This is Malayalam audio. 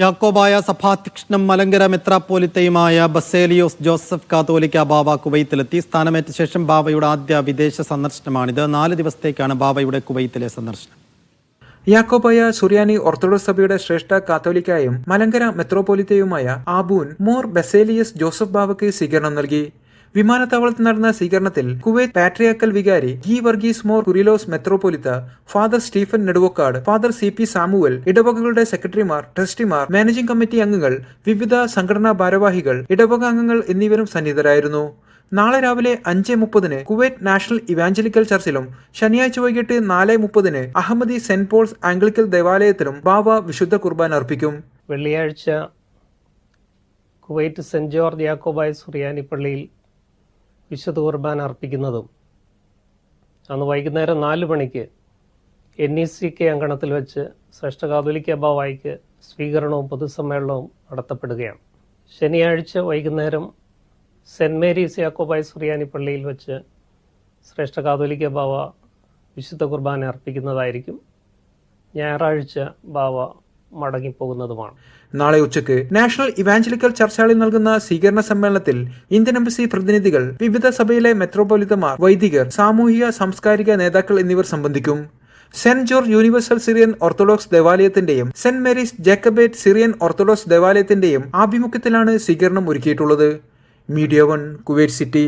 യാക്കോബായ സഭാധ്യക്ഷനും മലങ്കര മെത്രാപ്പോലിത്തയുമായ ബസേലിയോസ് ജോസഫ് കാതോലിക്ക ബാബ കുവൈത്തിലെത്തി. സ്ഥാനമേറ്റ ശേഷം ബാബയുടെ ആദ്യ വിദേശ സന്ദർശനമാണിത്. നാല് ദിവസത്തേക്കാണ് ബാബയുടെ കുവൈത്തിലെ സന്ദർശനം. യാക്കോബായ സുറിയാനി ഓർത്തഡോക്സ് സഭയുടെ ശ്രേഷ്ഠ കാത്തോലിക്കായും മലങ്കര മെത്രോപൊലിത്തയുമായ ആബൂൻ മോർ ബസേലിയസ് ജോസഫ് ബാബയ്ക്ക് സ്വീകരണം നൽകി. വിമാനത്താവളത്തിൽ നടന്ന സ്വീകരണത്തിൽ കുവൈറ്റ് പാട്രിയാക്കൽ വികാരി ഗി Varghese Mor Kurilos മെത്രോപൊലിത്ത father Stephen Neduvakkad father C P Samuel ഇടവകകളുടെ സെക്രട്ടറിമാർ ട്രസ്റ്റിമാർ മാനേജിംഗ് കമ്മിറ്റി അംഗങ്ങൾ വിവിധ സംഘടനാ ഭാരവാഹികൾ ഇടവക അംഗങ്ങൾ എന്നിവരും സന്നിഹിതരായിരുന്നു. നാളെ രാവിലെ അഞ്ച് മുപ്പതിന് കുവൈറ്റ് നാഷണൽ ഇവാഞ്ചലിക്കൽ ചർച്ചിലും ശനിയാഴ്ച വൈകിട്ട് നാല് മുപ്പതിന് അഹമ്മദി സെന്റ് പോൾസ് ആംഗ്ലിക്കൽ ദേവാലയത്തിലും ബാവ വിശുദ്ധ കുർബാൻ അർപ്പിക്കും. വെള്ളിയാഴ്ച Kuwait saint George Yakobaya Suriyani പള്ളിയിൽ വിശുദ്ധ കുർബാന അർപ്പിക്കുന്നതും അന്ന് വൈകുന്നേരം നാല് മണിക്ക് എൻ ഇ സി കെ അങ്കണത്തിൽ വെച്ച് ശ്രേഷ്ഠ കാതോലിക്ക ബാവായിക്ക് സ്വീകരണവും പൊതുസമ്മേളനവും നടത്തപ്പെടുകയാണ്. ശനിയാഴ്ച വൈകുന്നേരം സെന്റ് മേരീസ് യാക്കോബായ് സുറിയാനി പള്ളിയിൽ വെച്ച് ശ്രേഷ്ഠ കാതോലിക്ക ബാവ വിശുദ്ധ കുർബാന അർപ്പിക്കുന്നതായിരിക്കും. ഞായറാഴ്ച ബാവ മടങ്ങിപ്പോകുന്നതുമാണ്. നാളെ ഉച്ചയ്ക്ക് നാഷണൽ ഇവാഞ്ചലിക്കൽ ചർച്ചാളിൽ നൽകുന്ന സ്വീകരണ സമ്മേളനത്തിൽ ഇന്ത്യൻ എംബസി പ്രതിനിധികൾ വിവിധ സഭയിലെ മെത്രോപൊലിത്തമാർ വൈദികർ സാമൂഹിക സാംസ്കാരിക നേതാക്കൾ എന്നിവർ സംബന്ധിക്കും. Saint George universal Syrian orthodox ദേവാലയത്തിന്റെയും saint Mary's Jacobite Syrian orthodox ദേവാലയത്തിന്റെയും ആഭിമുഖ്യത്തിലാണ് സ്വീകരണം ഒരുക്കിയിട്ടുള്ളത്. Media One Kuwait City.